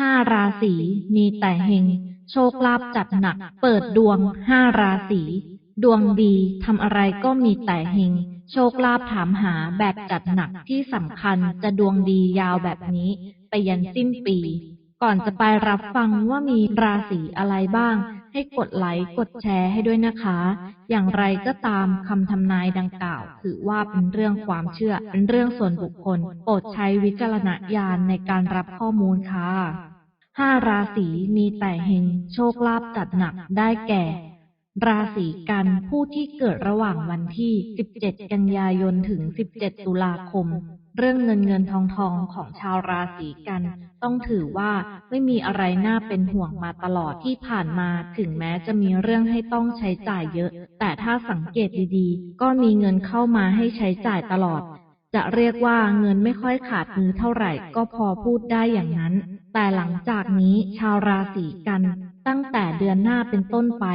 ห้าราศีมีแต่เฮงโชคลาภจัดหนัก เปิดดวงห้าราศีดวงดีทำอะไรก็มีแต่เฮงโชคลาภถามหาแบบจัดหนักที่สำคัญจะดวงดียาวแบบนี้ ไปยันสิ้นปี ก่อนจะไปรับฟังว่ามีราศีอะไรบ้าง ให้กดไลค์กดแชร์ให้ด้วยนะคะ อย่างไรก็ตามคำทำนายดังกล่าว ถือว่าเป็นเรื่องความเชื่อ เป็นเรื่องส่วนบุคคล โปรดใช้วิจารณญาณในการรับข้อมูลค่ะห้าราศีมีแต่เฮงโชคลาภจัดหนักได้แก่ ราศีกันผู้ที่เกิดระหว่างวันที่ 17 กันยายนถึง 17 ตุลาคม เรื่องเงินเงินทองทองของชาวราศีกัน ต้องถือว่าไม่มีอะไรน่าเป็นห่วงมาตลอดที่ผ่านมา ถึงแม้จะมีเรื่องให้ต้องใช้จ่ายเยอะ แต่ถ้าสังเกตดีๆ ก็มีเงินเข้ามาให้ใช้จ่ายตลอด จะเรียกว่าเงินไม่ค่อยขาดมือเท่าไหร่ ก็พอพูดได้อย่างนั้น แต่หลังจากนี้ชาวราศีกัน ตั้งแต่เดือนหน้าเป็นต้นไป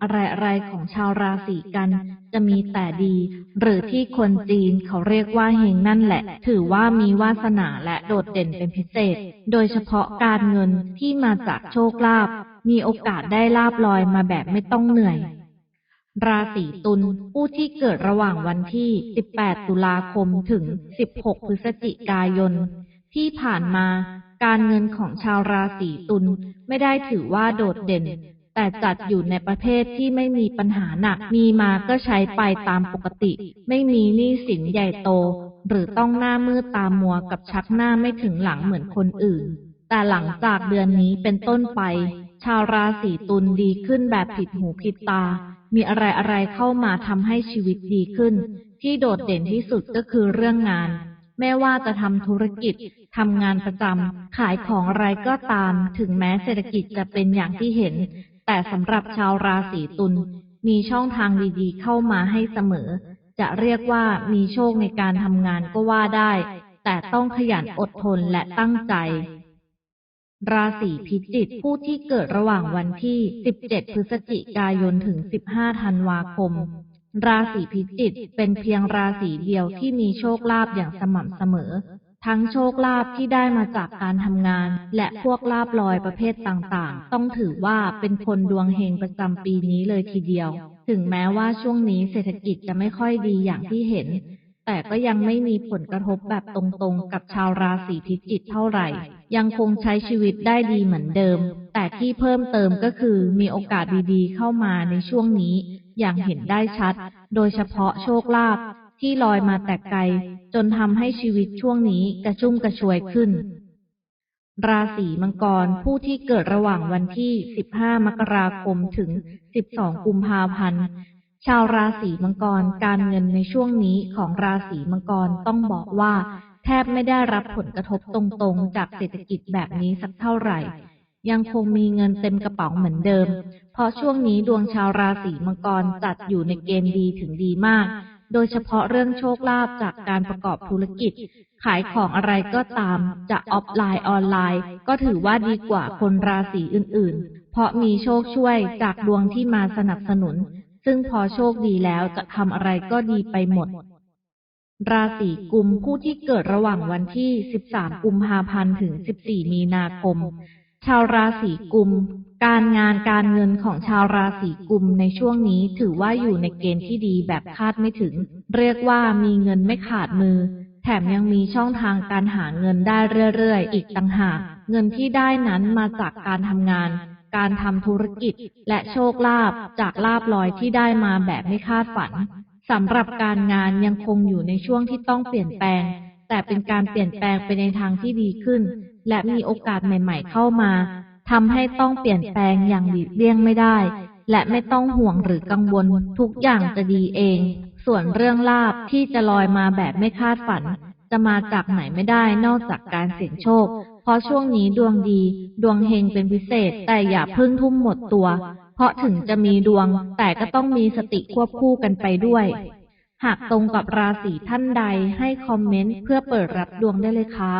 อะไรๆของชาวราศีกัน จะมีแต่ดี หรือที่คนจีนเขาเรียกว่าเฮงนั่นแหละ ถือว่ามีวาสนาและโดดเด่นเป็นพิเศษ โดยเฉพาะการเงินที่มาจากโชคลาภมีโอกาสได้ลาบลอยมาแบบไม่ต้องเหนื่อย ราศีตุลผู้ที่เกิดระหว่างวันที่ 18 ตุลาคมถึง 16 พฤศจิกายน ที่ผ่านมาการเงินของชาวราศีตุลไม่ได้ถือว่าโดดเด่น แต่จัดอยู่ในประเภทที่ไม่มีปัญหาหนัก มีมาก็ใช้ไปตามปกติ ไม่มีหนี้สินใหญ่โต หรือต้องหน้ามืดตามัวกับชักหน้าไม่ถึงหลังเหมือนคนอื่น แต่หลังจากเดือนนี้เป็นต้นไป ชาวราศีตุลดีขึ้นแบบผิดหูผิดตา มีอะไรอะไรๆเข้ามาทำให้ชีวิตดีขึ้น ที่โดดเด่นที่สุดก็คือเรื่องงานแม้ว่าจะทำธุรกิจ ทำงานประจำ ขายของอะไรก็ตาม ถึงแม้เศรษฐกิจจะเป็นอย่างที่เห็น แต่สำหรับชาวราศีตุลมีช่องทางดีๆ เข้ามาให้เสมอ จะเรียกว่ามีโชคในการทำงานก็ว่าได้ แต่ต้องขยันอดทนและตั้งใจ ราศีพิจิกผู้ที่เกิดระหว่างวันที่ 17 พฤศจิกายนถึง 15 ธันวาคม ราศีพิจิกเป็นเพียงราศีเดียวที่มีโชคลาภอย่างสม่ำเสมอ ทั้งโชคลาภที่ได้มาจากการทำงาน และพวกลาภลอยประเภทต่างๆ ต้องถือว่าเป็นคนดวงเฮงประจำปีนี้เลยทีเดียว ถึงแม้ว่าช่วงนี้เศรษฐกิจจะไม่ค่อยดีอย่างที่เห็น แต่ก็ยังไม่มีผลกระทบแบบตรงๆ กับชาวราศีพิจิกเท่าไหร่ ยังคงใช้ชีวิตได้ดีเหมือนเดิม แต่ที่เพิ่มเติมก็คือมีโอกาสดีๆ เข้ามาในช่วงนี้ อย่างเห็นได้ชัด โดยเฉพาะโชคลาภ ที่ลอยมาแต่ไกล จนทำให้ชีวิตช่วงนี้กระชุ่มกระชวยขึ้น ราศีมังกรผู้ที่เกิดระหว่างวันที่ 15 มกราคมถึง 12 กุมภาพันธ์ชาวราศีมังกรการเงินในช่วงนี้ของราศีมังกรต้องบอกว่า แทบไม่ได้รับผลกระทบตรงๆ จากเศรษฐกิจแบบนี้สักเท่าไหร่ ยังคงมีเงินเต็มกระเป๋าเหมือนเดิม เพราะช่วงนี้ดวงชาวราศีมังกรจัดอยู่ในเกณฑ์ดีถึงดีมาก โดยเฉพาะเรื่องโชคลาภจากการประกอบธุรกิจ ขายของอะไรก็ตาม จะออฟไลน์ออนไลน์ ก็ถือว่าดีกว่าคนราศีอื่นๆ เพราะมีโชคช่วยจากดวงที่มาสนับสนุน ซึ่งพอโชคดีแล้วจะทำอะไรก็ดีไปหมด ราศีกุมผู้ที่เกิดระหว่างวันที่ 13 กุมภาพันธ์ถึง 14 มีนาคม ชาวราศีกุม การงานการเงินของชาวราศีกุมในช่วงนี้ถือว่าอยู่ในเกณฑ์ที่ดีแบบคาดไม่ถึง เรียกว่ามีเงินไม่ขาดมือ แถมยังมีช่องทางการหาเงินได้เรื่อยๆ อีกต่างหาก เงินที่ได้นั้นมาจากการทำงาน การทำธุรกิจ และโชคลาภจากลาภลอยที่ได้มาแบบไม่คาดฝันสำหรับการงานยังคงอยู่ในช่วงที่ต้องเปลี่ยนแปลง แต่เป็นการเปลี่ยนแปลงไปในทางที่ดีขึ้น และมีโอกาสใหม่ ๆ เข้ามา ทำให้ต้องเปลี่ยนแปลงอย่างหลีกเลี่ยงไม่ได้ และไม่ต้องห่วงหรือกังวล ทุกอย่างจะดีเอง ส่วนเรื่องลาภที่จะลอยมาแบบไม่คาดฝัน จะมาจากไหนไม่ได้นอกจากการเสี่ยงโชค เพราะช่วงนี้ดวงดี ดวงเฮงเป็นพิเศษ แต่อย่าพิ่งทุ่มหมดตัว เพราะถึงจะมีดวง แต่ก็ต้องมีสติควบคู่กันไปด้วย หากตรงกับราศีท่านใดให้คอมเมนต์เพื่อเปิดรับดวงได้เลยค่ะ